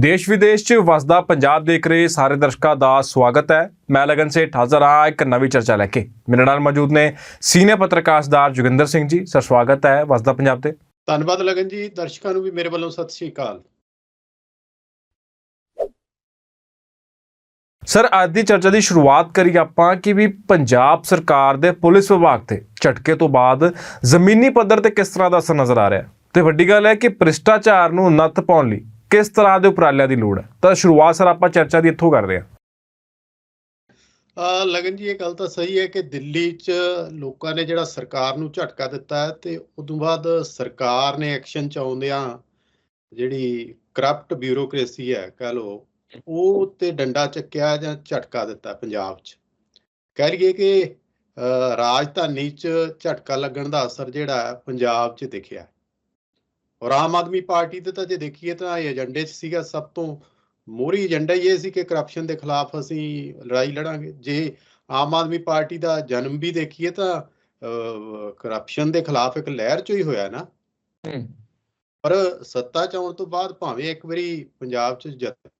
ਦੇਸ਼ ਵਿਦੇਸ਼ 'ਚ ਵਸਦਾ ਪੰਜਾਬ ਦੇਖ ਰਹੇ ਸਾਰੇ ਦਰਸ਼ਕਾਂ ਦਾ ਸਵਾਗਤ ਹੈ। ਮੈਂ ਲਗਨ ਸੇਠ ਹਾਜ਼ਰ ਹਾਂ ਇੱਕ ਨਵੀਂ ਚਰਚਾ ਲੈ ਕੇ। ਮੇਰੇ ਨਾਲ ਮੌਜੂਦ ਨੇ ਸੀਨੀਅਰ ਪੱਤਰਕਾਰਦਾਰ ਜੋਗਿੰਦਰ ਸਿੰਘ ਜੀ। ਸਰ ਸਵਾਗਤ ਹੈ ਵਸਦਾ ਪੰਜਾਬ ਤੇ। ਧੰਨਵਾਦ ਲਗਨ ਜੀ। ਦਰਸ਼ਕਾਂ ਨੂੰ ਵੀ ਮੇਰੇ ਵੱਲੋਂ ਸਤਿ ਸ਼੍ਰੀ ਅਕਾਲ। ਸਰ ਅੱਜ ਦੀ ਚਰਚਾ ਦੀ ਸ਼ੁਰੂਆਤ ਕਰੀ ਆਪਾਂ ਕਿ ਵੀ ਪੰਜਾਬ ਸਰਕਾਰ ਦੇ ਪੁਲਿਸ ਵਿਭਾਗ ਤੇ ਝਟਕੇ ਤੋਂ ਬਾਅਦ ਜ਼ਮੀਨੀ ਪੱਧਰ ਤੇ ਕਿਸ ਤਰ੍ਹਾਂ ਦਾ ਅਸਰ ਨਜ਼ਰ ਆ ਰਿਹਾ ਤੇ ਵੱਡੀ ਗੱਲ ਹੈ ਕਿ ਭ੍ਰਿਸ਼ਟਾਚਾਰ ਨੂੰ ਨੱਥ ਪਾਉਣ ਲਈ ਕਿਸ ਤਰ੍ਹਾਂ ਦੇ ਉਪਰਾਲਿਆਂ ਦੀ ਲੋੜ ਹੈ? ਤਾਂ ਸ਼ੁਰੂਆਤ ਸਰ ਆਪਾਂ ਚਰਚਾ ਦੀ ਇੱਥੋਂ ਕਰਦੇ ਹਾਂ। ਲਗਨ ਜੀ, ਇਹ ਗੱਲ ਤਾਂ ਸਹੀ ਹੈ ਕਿ ਦਿੱਲੀ 'ਚ ਲੋਕਾਂ ਨੇ ਜਿਹੜਾ ਸਰਕਾਰ ਨੂੰ ਝਟਕਾ ਦਿੱਤਾ ਹੈ ਤੇ ਉਦੋਂ ਬਾਅਦ ਸਰਕਾਰ ਨੇ ਐਕਸ਼ਨ 'ਚ ਆਉਂਦਿਆਂ ਜਿਹੜੀ ਕਰਪਟ ਬਿਊਰੋਕ੍ਰੇਸੀ ਹੈ, ਕਹ ਲੋ ਉਹ ਤੇ ਡੰਡਾ ਚੱਕਿਆ ਜਾਂ ਝਟਕਾ ਦਿੱਤਾ ਪੰਜਾਬ 'ਚ। ਕਹਿ ਲਈਏ ਕਿ ਰਾਜਧਾਨੀ 'ਚ ਝਟਕਾ ਲੱਗਣ ਦਾ ਅਸਰ ਜਿਹੜਾ ਪੰਜਾਬ 'ਚ ਦਿਖਿਆ ਔਰ ਆਮ ਆਦਮੀ ਪਾਰਟੀ ਤੇ ਤਾਂ ਜੇ ਦੇਖੀਏ ਤਾਂ ਇਹ ਏਜੰਡੇ 'ਚ ਸੀਗਾ ਸਭ ਤੋਂ ਮੋਰੀ ਏਜੰਡਾ ਇਹ ਸੀ ਕਿ ਕਰਪਸ਼ਨ ਦੇ ਖਿਲਾਫ ਅਸੀਂ ਲੜਾਈ ਲੜਾਂਗੇ। ਜੇ ਆਮ ਆਦਮੀ ਪਾਰਟੀ ਦਾ ਜਨਮ ਵੀ ਦੇਖੀਏ ਤਾਂ ਕਰਪਸ਼ਨ ਦੇ ਖਿਲਾਫ ਇੱਕ ਲਹਿਰ ਚੋਂ ਹੀ ਹੋਇਆ ਨਾ। ਪਰ ਸੱਤਾ ਚ ਆਉਣ ਤੋਂ ਬਾਅਦ ਭਾਵੇਂ ਇੱਕ ਵਾਰੀ ਪੰਜਾਬ ਚ ਯਤਨ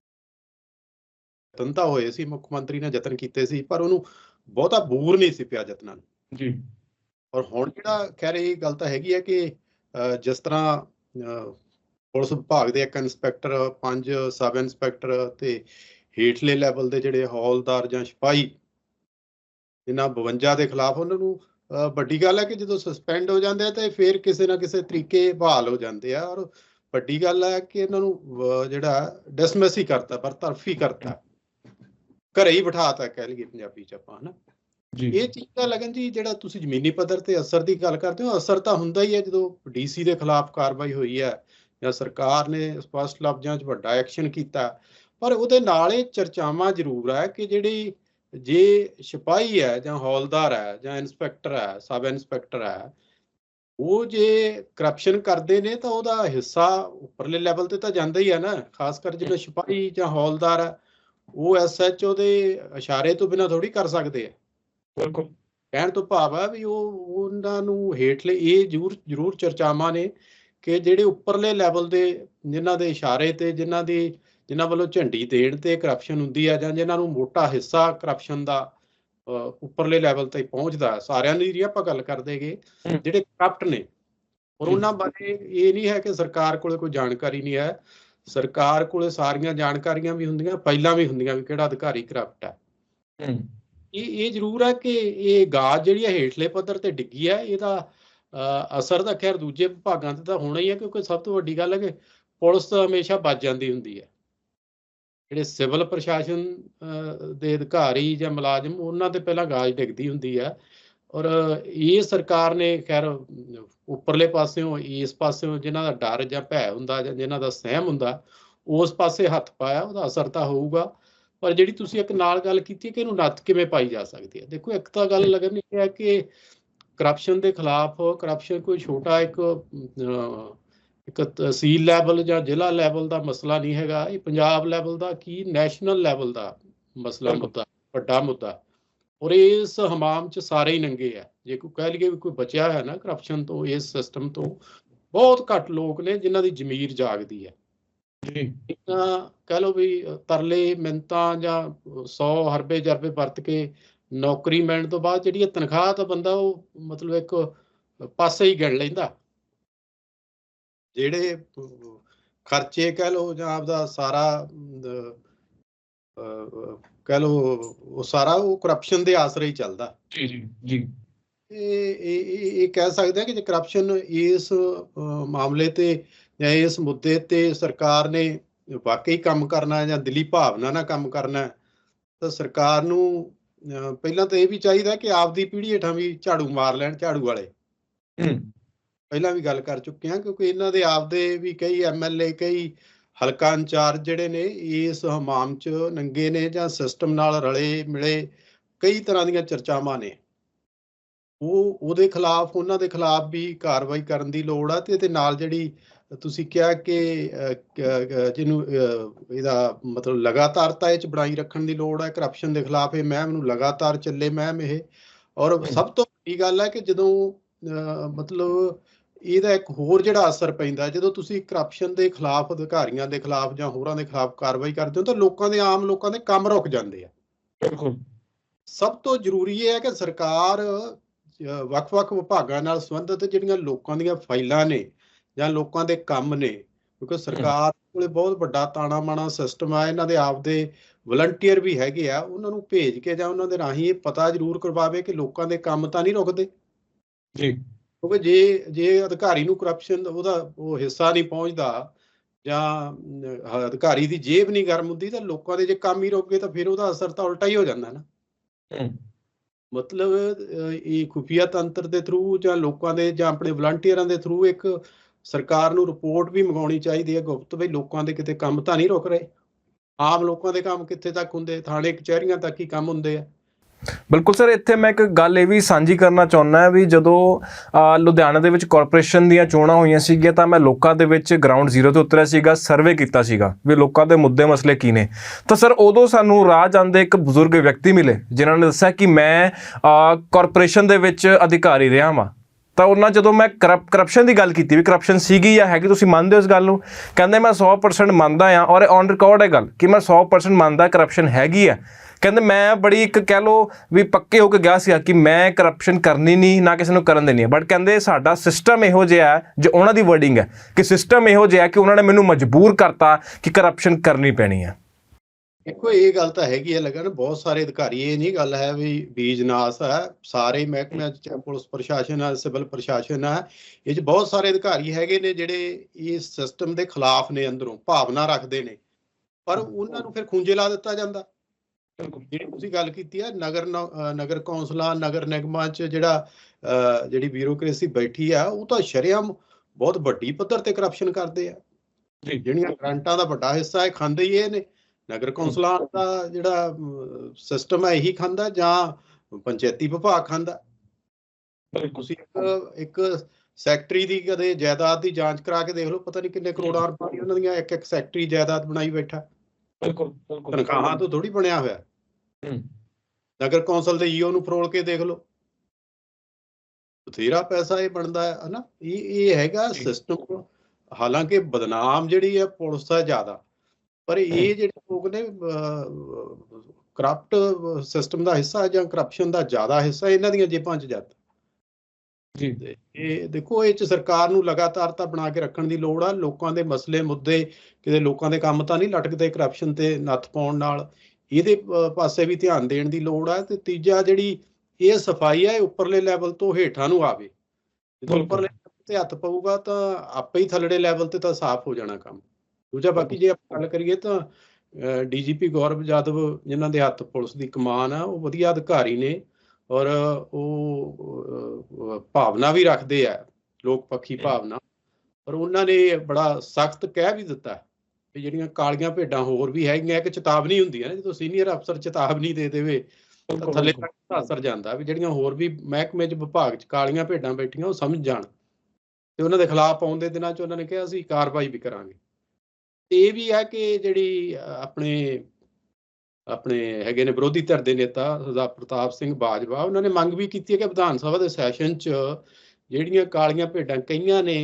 ਤਾਂ ਹੋਏ ਸੀ ਮੁੱਖ ਮੰਤਰੀ ਨੇ ਯਤਨ ਕੀਤੇ ਸੀ ਪਰ ਉਹਨੂੰ ਬਹੁਤਾ ਬੂਰ ਨਹੀਂ ਸੀ ਪਿਆ ਯਤਨਾਂ ਨੂੰ। ਜੀ। ਔਰ ਹੁਣ ਜਿਹੜਾ ਕਹਿ ਰਹੀ ਗੱਲ ਤਾਂ ਹੈਗੀ ਹੈ ਕਿ ਜਿਸ ਤਰ੍ਹਾਂ ਪੁਲਿਸ ਵਿਭਾਗ ਦੇ ਇੱਕ ਇੰਸਪੈਕਟਰ ਪੰਜ ਸਬ ਇੰਸਪੈਕਟਰ ਤੇ ਹੇਠਲੇ ਲੈਵਲ ਦੇ ਜਿਹੜੇ ਹੌਲਦਾਰ ਜਾਂ ਸਿਪਾਹੀ, ਇਹਨਾਂ 52 ਦੇ ਖਿਲਾਫ ਉਹਨਾਂ ਨੂੰ ਵੱਡੀ ਗੱਲ ਹੈ ਕਿ ਜਦੋਂ ਸਸਪੈਂਡ ਹੋ ਜਾਂਦੇ ਆ ਤੇ ਫਿਰ ਕਿਸੇ ਨਾ ਕਿਸੇ ਤਰੀਕੇ ਬਹਾਲ ਹੋ ਜਾਂਦੇ ਆ ਔਰ ਵੱਡੀ ਗੱਲ ਹੈ ਕਿ ਇਹਨਾਂ ਨੂੰ ਜਿਹੜਾ ਡਿਸਮਿਸ ਹੀ ਕਰਤਾ ਪਰ ਤਰਫੀ ਕਰਤਾ। ਘਰੇ ਹੀ ਬਿਠਾਤਾ ਕਹਿ ਲਈਏ ਪੰਜਾਬੀ ਚ ਆਪਾਂ, ਹਨਾ? ਇਹ ਚੀਜ਼ ਦਾ ਲਗਨ ਜੀ, ਜਿਹੜਾ ਤੁਸੀਂ ਜ਼ਮੀਨੀ ਪੱਧਰ ਤੇ ਅਸਰ ਦੀ ਗੱਲ ਕਰਦੇ ਹੋ, ਅਸਰ ਤਾਂ ਹੁੰਦਾ ਹੀ ਹੈ ਜਦੋਂ ਡੀਸੀ ਦੇ ਖਿਲਾਫ ਕਾਰਵਾਈ ਹੋਈ ਹੈ ਜਾਂ ਸਰਕਾਰ ਨੇ ਸਪਸ਼ਟ ਲਫ਼ਜ਼ਾਂ 'ਚ ਵੱਡਾ ਐਕਸ਼ਨ ਕੀਤਾ। ਪਰ ਉਹਦੇ ਨਾਲ ਇਹ ਚਰਚਾਵਾਂ ਜ਼ਰੂਰ ਹੈ ਕਿ ਜਿਹੜੀ ਜੇ ਸਿਪਾਹੀ ਹੈ ਜਾਂ ਹੌਲਦਾਰ ਹੈ ਜਾਂ ਇੰਸਪੈਕਟਰ ਹੈ, ਸਬ ਇੰਸਪੈਕਟਰ ਹੈ, ਉਹ ਜੇ ਕਰਪਸ਼ਨ ਕਰਦੇ ਨੇ ਤਾਂ ਉਹਦਾ ਹਿੱਸਾ ਉੱਪਰਲੇ ਲੈਵਲ ਤੇ ਤਾਂ ਜਾਂਦਾ ਹੀ ਹੈ ਨਾ। ਖਾਸ ਕਰ ਜਿਹੜਾ ਸਿਪਾਹੀ ਜਾਂ ਹੌਲਦਾਰ ਹੈ, ਉਹ ਐਸਐਚਓ ਦੇ ਇਸ਼ਾਰੇ ਤੋਂ ਬਿਨਾਂ ਥੋੜੀ ਕਰ ਸਕਦੇ ਆ ਬਿਲਕੁਲ ਕਹਿਣ ਤੋਂ ਭਾਵ ਹੈ ਵੀ ਉਹ ਉਹਨਾਂ ਨੂੰ ਹੇਠਲੇ ਇਹ ਜ਼ਰੂਰ ਜ਼ਰੂਰ ਚਰਚਾਵਾਂ ਨੇ ਕਿ ਜਿਹੜੇ ਉੱਪਰਲੇ ਲੈਵਲ ਦੇ ਜਿਨ੍ਹਾਂ ਦੇ ਇਸ਼ਾਰੇ ਤੇ ਜਿਨ੍ਹਾਂ ਦੀ ਜਿਨ੍ਹਾਂ ਵੱਲੋਂ ਝੰਡੀ ਦੇਣ ਤੇ ਕਰਪਸ਼ਨ ਹੁੰਦੀ ਹੈ ਜਾਂ ਜਿਨ੍ਹਾਂ ਨੂੰ ਮੋਟਾ ਹਿੱਸਾ ਕਰਪਸ਼ਨ ਦਾ ਉੱਪਰਲੇ ਲੈਵਲ ਤੇ ਪਹੁੰਚਦਾ। ਸਾਰਿਆਂ ਦੀ ਜਿਹੜੀ ਆਪਾਂ ਗੱਲ ਕਰਦੇਗੇ। ਜਿਹੜੇ ਕਰਪਟ ਨੇ ਔਰ। ਉਹਨਾਂ ਬਾਰੇ ਇਹ ਨਹੀਂ ਹੈ ਕਿ ਸਰਕਾਰ ਕੋਲੇ ਕੋਈ ਜਾਣਕਾਰੀ ਨਹੀਂ ਹੈ ਸਰਕਾਰ ਕੋਲੇ ਸਾਰੀਆਂ ਜਾਣਕਾਰੀਆਂ ਵੀ ਹੁੰਦੀਆਂ ਪਹਿਲਾਂ ਵੀ ਹੁੰਦੀਆਂ ਵੀ ਕਿਹੜਾ ਅਧਿਕਾਰੀ ਕਰਪਟ ਹੈ ਇਹ ਇਹ ਜ਼ਰੂਰ ਹੈ ਕਿ ਇਹ ਗਾਜ ਜਿਹੜੀ ਹੈ ਹੇਠਲੇ ਪੱਧਰ ਤੇ ਡਿੱਗੀ ਹੈ ਇਹਦਾ ਅ, ਅਸਰ ਤਾਂ ਖੈਰ ਦੂਜੇ ਵਿਭਾਗਾਂ ਤੇ ਤਾਂ ਹੋਣਾ ਹੀ ਹੈ ਕਿਉਂਕਿ ਸਭ ਤੋਂ ਵੱਡੀ ਗੱਲ ਹੈ ਕਿ ਪੁਲਿਸ ਤਾਂ ਹਮੇਸ਼ਾ ਬਚ ਜਾਂਦੀ ਹੁੰਦੀ ਹੈ। ਜਿਹੜੇ ਸਿਵਲ ਪ੍ਰਸ਼ਾਸਨ ਅ, ਦੇ ਅਧਿਕਾਰੀ ਜਾਂ ਮੁਲਾਜ਼ਮ ਉਹਨਾਂ ਤੇ ਪਹਿਲਾਂ ਗਾਜ ਡਿੱਗਦੀ ਹੁੰਦੀ ਹੈ। ਔਰ ਇਹ ਸਰਕਾਰ ਨੇ ਖੈਰ ਉੱਪਰਲੇ ਪਾਸਿਓਂ ਇਸ ਪਾਸਿਓਂ ਜਿਨ੍ਹਾਂ ਦਾ ਡਰ ਜਾਂ ਭੈ ਹੁੰਦਾ ਜਾਂ ਜਿਨ੍ਹਾਂ ਦਾ ਸਹਿਮ ਹੁੰਦਾ ਉਸ ਪਾਸੇ ਹੱਥ ਪਾਇਆ ਉਹਦਾ ਅਸਰ ਤਾਂ ਹੋਊਗਾ। ਪਰ ਜਿਹੜੀ ਤੁਸੀਂ ਇੱਕ ਨਾਲ ਗੱਲ ਕੀਤੀ ਕਿ ਇਹਨੂੰ ਨੱਥ ਕਿਵੇਂ ਪਾਈ ਜਾ ਸਕਦੀ ਹੈ? ਦੇਖੋ ਇੱਕ ਤਾਂ ਗੱਲ ਲੱਗਣ ਇਹ ਹੈ ਕਿ ਕਰਪਸ਼ਨ ਦੇ ਖਿਲਾਫ ਕਰਪਸ਼ਨ ਕੋਈ ਛੋਟਾ ਇੱਕ ਇੱਕ ਤਹਿਸੀਲ ਲੈਵਲ ਜਾਂ ਜ਼ਿਲ੍ਹਾ ਲੈਵਲ ਦਾ ਮਸਲਾ ਨਹੀਂ ਹੈਗਾ। ਇਹ ਪੰਜਾਬ ਲੈਵਲ ਦਾ ਕੀ ਨੈਸ਼ਨਲ ਲੈਵਲ ਦਾ ਮਸਲਾ। ਮੁੱਦਾ ਵੱਡਾ ਮੁੱਦਾ। ਔਰ ਇਸ ਹਮਾਮ ਚ ਸਾਰੇ ਹੀ ਨੰਗੇ ਆ ਜੇ ਕੋਈ ਕਹਿ ਲਈਏ ਵੀ ਕੋਈ ਬਚਿਆ ਹੈ ਨਾ ਕਰਪਸ਼ਨ ਤੋਂ ਇਸ ਸਿਸਟਮ ਤੋਂ ਬਹੁਤ ਘੱਟ ਲੋਕ ਨੇ ਜਿਨ੍ਹਾਂ ਦੀ ਜ਼ਮੀਰ ਜਾਗਦੀ ਹੈ। ਜੀ। ਤਾਂ ਕਹਿ ਲਓ ਵੀ ਤਰਲੇ ਮਿੰਤਾਂ ਜਾਂ 100 ਹਰਬੇ ਜਰਬੇ ਵਰਤ ਕੇ ਨੌਕਰੀ ਮਿਲਣ ਤੋਂ ਬਾਅਦ ਜਿਹੜੀ ਤਨਖਾਹ ਤਾਂ ਬੰਦਾ ਉਹ ਮਤਲਬ ਇੱਕ ਪਾਸੇ ਹੀ ਗਿਣ ਲੈਂਦਾ। ਜਿਹੜੇ ਖਰਚੇ ਕਹਿ ਲਓ ਜਾਂ ਆਪਦਾ ਸਾਰਾ ਕਹਿ ਲਓ ਉਹ ਸਾਰਾ ਉਹ ਕਰਪਸ਼ਨ ਦੇ ਆਸਰੇ ਹੀ ਚੱਲਦਾ। ਜੀ ਜੀ ਜੀ। ਇਹ ਇਹ ਕਹਿ ਸਕਦੇ ਆ ਕਿ ਜੇ ਕਰਪਸ਼ਨ ਇਸ ਮਾਮਲੇ ਤੇ ਜਾਂ ਇਸ ਮੁੱਦੇ ਤੇ ਸਰਕਾਰ ਨੇ ਵਾਕਈ ਕੰਮ ਕਰਨਾ ਜਾਂ ਦਿਲੀ ਭਾਵਨਾ ਨਾਲ ਕੰਮ ਕਰਨਾ ਤਾਂ ਸਰਕਾਰ ਨੂੰ ਪਹਿਲਾਂ ਤਾਂ ਇਹ ਵੀ ਚਾਹੀਦਾ ਕਿ ਆਪਦੀ ਪੀੜ੍ਹੀ ਹੇਠਾਂ ਵੀ ਝਾੜੂ ਮਾਰ ਲੈਣ ਝਾੜੂ ਵਾਲੇ। ਪਹਿਲਾਂ ਵੀ ਗੱਲ ਕਰ ਚੁੱਕੇ ਹਾਂ ਕਿਉਂਕਿ ਇਹਨਾਂ ਦੇ ਆਪਦੇ ਵੀ ਕਈ ਐਮਐਲਏ ਕਈ ਹਲਕਾ ਇੰਚਾਰਜ ਜਿਹੜੇ ਨੇ ਇਸ ਹਮਾਮ 'ਚ ਨੰਗੇ ਨੇ ਜਾਂ ਸਿਸਟਮ ਨਾਲ ਰਲੇ ਮਿਲੇ ਕਈ ਤਰ੍ਹਾਂ ਦੀਆਂ ਚਰਚਾਵਾਂ ਨੇ। ਉਹ ਉਹਦੇ ਖਿਲਾਫ ਉਹਨਾਂ ਦੇ ਖਿਲਾਫ ਵੀ ਕਾਰਵਾਈ ਕਰਨ ਦੀ ਲੋੜ ਆ ਤੇ ਇਹਦੇ ਨਾਲ ਜਿਹੜੀ ਤੁਸੀਂ ਕਿਹਾ ਕਿ ਜਿਹਨੂੰ ਇਹਦਾ ਮਤਲਬ ਲਗਾਤਾਰਤਾ ਇਹ ਚ ਬਣਾਈ ਰੱਖਣ ਦੀ ਲੋੜ ਹੈ ਕਰਪਸ਼ਨ ਦੇ ਖਿਲਾਫ ਇਹ ਮਹਿਮ ਨੂੰ ਲਗਾਤਾਰ ਚੱਲੇ ਮਹਿਮ ਇਹ। ਔਰ ਸਭ ਤੋਂ ਵੱਡੀ ਗੱਲ ਹੈ ਕਿ ਜਦੋਂ ਮਤਲਬ ਇਹਦਾ ਇੱਕ ਹੋਰ ਜਿਹੜਾ ਅਸਰ ਪੈਂਦਾ ਜਦੋਂ ਤੁਸੀਂ ਕਰਪਸ਼ਨ ਦੇ ਖਿਲਾਫ ਅਧਿਕਾਰੀਆਂ ਦੇ ਖਿਲਾਫ ਜਾਂ ਹੋਰਾਂ ਦੇ ਖਿਲਾਫ ਕਾਰਵਾਈ ਕਰਦੇ ਹੋ ਤਾਂ ਲੋਕਾਂ ਦੇ ਆਮ ਲੋਕਾਂ ਦੇ ਕੰਮ ਰੁਕ ਜਾਂਦੇ ਆ। ਬਿਲਕੁਲ। ਸਭ ਤੋਂ ਜ਼ਰੂਰੀ ਇਹ ਹੈ ਕਿ ਸਰਕਾਰ ਵੱਖ-ਵੱਖ ਵਿਭਾਗਾਂ ਨਾਲ ਸੰਬੰਧਿਤ ਜਿਹੜੀਆਂ ਲੋਕਾਂ ਦੀਆਂ ਫਾਈਲਾਂ ਨੇ ਜਾਂ ਲੋਕਾਂ ਦੇ ਕੰਮ ਨੇ ਕਿਉਂਕਿ ਸਰਕਾਰ ਕੋਲੇ ਬਹੁਤ ਵੱਡਾ ਤਾਣਾ ਮਾਣਾ ਸਿਸਟਮ ਆ ਇਹਨਾਂ ਦੇ ਆਪਦੇ ਵਲੰਟੀਅਰ ਵੀ ਹੈਗੇ ਆ ਉਹਨਾਂ ਨੂੰ ਭੇਜ ਕੇ ਜਾਂ ਉਹਨਾਂ ਦੇ ਰਾਹੀਂ ਇਹ ਪਤਾ ਜ਼ਰੂਰ ਕਰਵਾਵੇ ਕਿ ਲੋਕਾਂ ਦੇ ਕੰਮ ਤਾਂ ਨਹੀਂ ਰੁਕਦੇ। ਜੀ। ਕਿਉਂਕਿ ਜੇ ਜੇ ਅਧਿਕਾਰੀ ਨੂੰ ਕਰਪਸ਼ਨ ਉਹਦਾ ਉਹ ਹਿੱਸਾ ਨਹੀਂ ਪਹੁੰਚਦਾ ਜਾਂ ਅਧਿਕਾਰੀ ਦੀ ਜੇਬ ਨਹੀਂ ਗਰਮ ਹੁੰਦੀ ਤਾਂ ਲੋਕਾਂ ਦੇ ਜੇ ਕੰਮ ਹੀ ਰੁਕ ਗਏ ਤਾਂ ਫਿਰ ਉਹਦਾ ਅਸਰ ਤਾਂ ਉਲਟਾ ਹੀ ਹੋ ਜਾਂਦਾ ਨਾ। ਮਤਲਬ ਇਹ ਖੁਫੀਆ ਤੰਤਰ ਦੇ ਥਰੂ ਜਾਂ ਲੋਕਾਂ ਦੇ ਜਾਂ ਆਪਣੇ ਵਲੰਟੀਅਰਾਂ ਦੇ ਥਰੂ ਇੱਕ ਸਰਕਾਰ ਨੂੰ ਰਿਪੋਰਟ ਵੀ ਮੰਗਾਉਣੀ ਚਾਹੀਦੀ ਹੈ ਗੁਪਤ ਵੀ ਲੋਕਾਂ ਦੇ ਕਿਤੇ ਕੰਮ ਤਾਂ ਨਹੀਂ ਰੁਕ ਰਹੇ। ਆਮ ਲੋਕਾਂ ਦੇ ਕੰਮ ਕਿੱਥੇ ਤੱਕ ਹੁੰਦੇ? ਥਾਣੇ ਕਚਹਿਰੀਆਂ ਤੱਕ ਹੀ ਕੰਮ ਹੁੰਦੇ ਆ। ਬਿਲਕੁਲ ਸਰ ਇੱਥੇ ਮੈਂ ਇੱਕ ਗੱਲ ਇਹ ਵੀ ਸਾਂਝੀ ਕਰਨਾ ਚਾਹੁੰਦਾ ਹਾਂ ਵੀ ਜਦੋਂ ਅ, ਲੁਧਿਆਣਾ ਦੇ ਵਿੱਚ ਕਾਰਪੋਰੇਸ਼ਨ ਦੀਆਂ ਚੋਣਾਂ ਹੋਈਆਂ ਸੀਗੀਆਂ ਤਾਂ ਮੈਂ ਲੋਕਾਂ ਦੇ ਵਿੱਚ ਗਰਾਊਂਡ ਜ਼ੀਰੋ ਤੇ ਉਤਰਿਆ ਸੀਗਾ ਸਰਵੇ ਕੀਤਾ ਸੀਗਾ ਵੀ ਲੋਕਾਂ ਦੇ ਮੁੱਦੇ ਮਸਲੇ ਕੀ ਨੇ। ਤਾਂ ਸਰ ਉਦੋਂ ਸਾਨੂੰ ਰਾਹ ਜਾਂਦੇ ਇੱਕ ਬਜ਼ੁਰਗ ਵਿਅਕਤੀ ਮਿਲੇ ਜਿਨ੍ਹਾਂ ਨੇ ਦੱਸਿਆ ਕਿ ਮੈਂ ਕਾਰਪੋਰੇਸ਼ਨ ਦੇ ਵਿੱਚ ਅਧਿਕਾਰੀ ਰਿਹਾ ਵਾਂ। ਤਾਂ ਉਹਨਾਂ ਜਦੋਂ ਮੈਂ ਕਰਪਸ਼ਨ ਦੀ ਗੱਲ ਕੀਤੀ ਵੀ ਕਰਪਸ਼ਨ ਸੀਗੀ ਜਾਂ ਹੈਗੀ, ਤੁਸੀਂ ਮੰਨਦੇ ਹੋ ਇਸ ਗੱਲ ਨੂੰ? ਕਹਿੰਦੇ ਮੈਂ 100% ਮੰਨਦਾ ਆ ਔਰ ਔਨ ਰਿਕਾਰਡ ਹੈ ਗੱਲ ਕਿ ਮੈਂ 100% ਮੰਨਦਾ ਕਰਪਸ਼ਨ ਹੈਗੀ ਆ ਕਹਿੰਦੇ ਮੈਂ ਬੜੀ ਇੱਕ ਕਹਿ ਲੋ ਵੀ ਪੱਕੇ ਹੋ ਕੇ ਗਿਆ ਸੀ ਕਿ ਮੈਂ ਕਰਪਸ਼ਨ ਕਰਨੀ ਨਹੀਂ, ਨਾ ਕਿਸੇ ਨੂੰ ਕਰਨ ਦੇਣੀ ਹੈ। ਬਟ ਕਹਿੰਦੇ ਸਾਡਾ ਸਿਸਟਮ ਇਹੋ ਜਿਹਾ ਹੈ, ਜੋ ਉਹਨਾਂ ਦੀ ਵਰਡਿੰਗ ਹੈ ਕਿ ਸਿਸਟਮ ਇਹੋ ਜਿਹਾ ਹੈ ਕਿ ਉਹਨਾਂ ਨੇ ਮੈਨੂੰ ਮਜਬੂਰ ਕਰਤਾ ਕਿ ਕਰਪਸ਼ਨ ਕਰਨੀ ਪੈਣੀ ਹੈ। ਦੇਖੋ ਇਹ ਗੱਲ ਤਾਂ ਹੈਗੀ ਹੈ ਲੱਗਣ ਬਹੁਤ ਸਾਰੇ ਅਧਿਕਾਰੀ ਇਹ ਨਹੀਂ ਗੱਲ ਹੈ ਵੀ ਬੀਜ ਨਾਸ ਹੈ ਸਾਰੇ ਮਹਿਕਮਿਆਂ ਚ ਪੁਲਿਸ ਪ੍ਰਸ਼ਾਸਨ ਹੈ ਸਿਵਲ ਪ੍ਰਸ਼ਾਸਨ ਹੈ ਇਹ ਚ ਬਹੁਤ ਸਾਰੇ ਅਧਿਕਾਰੀ ਹੈਗੇ ਨੇ ਜਿਹੜੇ ਇਸ ਸਿਸਟਮ ਦੇ ਖਿਲਾਫ ਨੇ ਅੰਦਰੋਂ ਭਾਵਨਾ ਰੱਖਦੇ ਨੇ। ਪਰ ਉਹਨਾਂ ਨੂੰ ਫਿਰ ਖੂੰਜੇ ਲਾ ਦਿੱਤਾ ਜਾਂਦਾ। ਜਿਹੜੀ ਤੁਸੀਂ ਗੱਲ ਕੀਤੀ ਹੈ ਨਗਰ ਨਗਰ ਕੌਂਸਲਾਂ ਨਗਰ ਨਿਗਮਾਂ ਚ ਜਿਹੜਾ ਜਿਹੜੀ ਬਿਊਰੋਕ੍ਰੇਸੀ ਬੈਠੀ ਆ ਉਹ ਤਾਂ ਸ਼ਰੇਆਮ ਬਹੁਤ ਵੱਡੀ ਪੱਧਰ ਤੇ ਕਰਪਸ਼ਨ ਕਰਦੇ ਆ। ਜਿਹੜੀਆਂ ਗ੍ਰਾਂਟਾਂ ਦਾ ਵੱਡਾ ਹਿੱਸਾ ਇਹ ਖਾਂਦੇ ਹੀ ਇਹ ਨੇ। ਨਗਰ ਕੌਂਸਲਾਂ ਦਾ ਜਿਹੜਾ ਸਿਸਟਮ ਹੈ ਇਹੀ ਖਾਂਦਾ ਜਾਂ ਪੰਚਾਇਤੀ ਵਿਭਾਗ ਖਾਂਦਾ? ਤੁਸੀਂ ਇੱਕ ਇੱਕ ਸੈਕਟਰੀ ਦੀ ਕਦੇ ਜਾਇਦਾਦ ਦੀ ਜਾਂਚ ਕਰਾ ਕੇ ਦੇਖ ਲਓ ਪਤਾ ਨਹੀਂ ਕਿੰਨੇ ਕਰੋੜਾਂ ਰੁਪਏ ਦੀ ਉਹਨਾਂ ਦੀਆਂ ਇੱਕ ਇੱਕ ਸੈਕਟਰੀ ਜਾਇਦਾਦ ਬਣਾਈ ਬੈਠਾ। ਬਿਲਕੁਲ ਤਨਖਾਹਾਂ ਤੋਂ ਥੋੜੀ ਬਣਿਆ ਹੋਇਆ। ਹੂੰ। ਨਗਰ ਕੌਂਸਲ ਦੇ ਈਓ ਨੂੰ ਫਰੋਲ ਕੇ ਦੇਖ ਲਓ। ਬਥੇਰਾ ਪੈਸਾ ਇਹ ਬਣਦਾ ਹੈ ਹਨਾ? ਇਹ ਇਹ ਹੈਗਾ। ਸਿਸਟਮ ਹਾਲਾਂਕਿ ਬਦਨਾਮ ਜਿਹੜੀ ਹੈ ਪੁਲਿਸ ਦਾ ਜ਼ਿਆਦਾ। ਪਰ ਇਹ ਜਿਹੜੇ ਲੋਕ ਨੇ ਕਰਪਟ ਸਿਸਟਮ ਦਾ ਹਿੱਸਾ ਜਾਂ ਕਰਪਸ਼ਨ ਦਾ ਜ਼ਿਆਦਾ ਹਿੱਸਾ ਇਹਨਾਂ ਦੀਆਂ ਜੇਬਾਂ 'ਚ ਜਾਂਦਾ ਜੀ। ਇਹ ਦੇਖੋ ਇਹ ਚ ਸਰਕਾਰ ਨੂੰ ਲਗਾਤਾਰ ਤਾਂ ਬਣਾ ਕੇ ਰੱਖਣ ਦੀ ਲੋੜ ਆ। ਲੋਕਾਂ ਦੇ ਮਸਲੇ ਮੁੱਦੇ ਕਿਤੇ ਲੋਕਾਂ ਦੇ ਕੰਮ ਤਾਂ ਨਹੀਂ ਲਟਕਦੇ ਕਰਪਸ਼ਨ ਤੇ ਨੱਥ ਪਾਉਣ ਨਾਲ। ਇਹਦੇ ਪਾਸੇ ਵੀ ਧਿਆਨ ਦੇਣ ਦੀ ਲੋੜ ਆ। ਤੇ ਤੀਜਾ ਜਿਹੜੀ ਇਹ ਸਫ਼ਾਈ ਹੈ ਇਹ ਉੱਪਰਲੇ ਲੈਵਲ ਤੋਂ ਹੇਠਾਂ ਨੂੰ ਆਵੇ। ਜਦੋਂ। ਉੱਪਰਲੇ ਤੇ ਹੱਥ ਪਊਗਾ ਤਾਂ ਆਪੇ ਹੀ ਥੱਲੜੇ ਲੈਵਲ ਤੇ ਤਾਂ ਸਾਫ਼ ਹੋ ਜਾਣਾ ਕੰਮ। ਦੂਜਾ ਬਾਕੀ ਜੇ ਆਪਾਂ ਗੱਲ ਕਰੀਏ ਤਾਂ ਡੀਜੀਪੀ ਗੌਰਵ ਜਾਦਵ ਜਿਨ੍ਹਾਂ ਦੇ ਹੱਥ ਪੁਲਿਸ ਦੀ ਕਮਾਨ ਆ ਉਹ ਵਧੀਆ ਅਧਿਕਾਰੀ ਨੇ ਔਰ ਉਹ ਭਾਵਨਾ ਵੀ ਰੱਖਦੇ ਆ ਲੋਕ ਪੱਖੀ ਭਾਵਨਾ। ਪਰ ਉਹਨਾਂ ਨੇ ਬੜਾ ਸਖਤ ਕਹਿ ਵੀ ਦਿੱਤਾ ਕਿ ਜਿਹੜੀਆਂ ਕਾਲੀਆਂ ਭੇਡਾਂ ਹੋਰ ਵੀ ਹੈਗੀਆਂ ਇੱਕ ਚੇਤਾਵਨੀ ਹੁੰਦੀ ਹੈ ਨਾ ਜਦੋਂ ਸੀਨੀਅਰ ਅਫਸਰ ਚੇਤਾਵਨੀ ਦੇ ਦੇਵੇ ਤਾਂ ਥੱਲੇ ਤੱਕ ਦਾ ਅਸਰ ਜਾਂਦਾ ਵੀ ਜਿਹੜੀਆਂ ਹੋਰ ਵੀ ਮਹਿਕਮੇ 'ਚ ਵਿਭਾਗ 'ਚ ਕਾਲੀਆਂ ਭੇਡਾਂ ਬੈਠੀਆਂ ਉਹ ਸਮਝ ਜਾਣ। ਤੇ ਉਹਨਾਂ ਦੇ ਖਿਲਾਫ ਆਉਂਦੇ ਦਿਨਾਂ 'ਚ ਉਹਨਾਂ ਨੇ ਕਿਹਾ ਅਸੀਂ ਕਾਰਵਾਈ ਵੀ ਕਰਾਂਗੇ। ਤੇ ਇਹ ਵੀ ਹੈ ਕਿ ਜਿਹੜੀ ਆਪਣੇ ਆਪਣੇ ਹੈਗੇ ਨੇ ਵਿਰੋਧੀ ਧਿਰ ਦੇ ਨੇਤਾ ਸਰਦਾਰ ਪ੍ਰਤਾਪ ਸਿੰਘ ਬਾਜਵਾ ਉਹਨਾਂ ਨੇ ਮੰਗ ਵੀ ਕੀਤੀ ਹੈ ਕਿ ਵਿਧਾਨ ਸਭਾ ਦੇ ਸੈਸ਼ਨ 'ਚ ਜਿਹੜੀਆਂ ਕਾਲੀਆਂ ਭੇਡਾਂ ਕਈਆਂ ਨੇ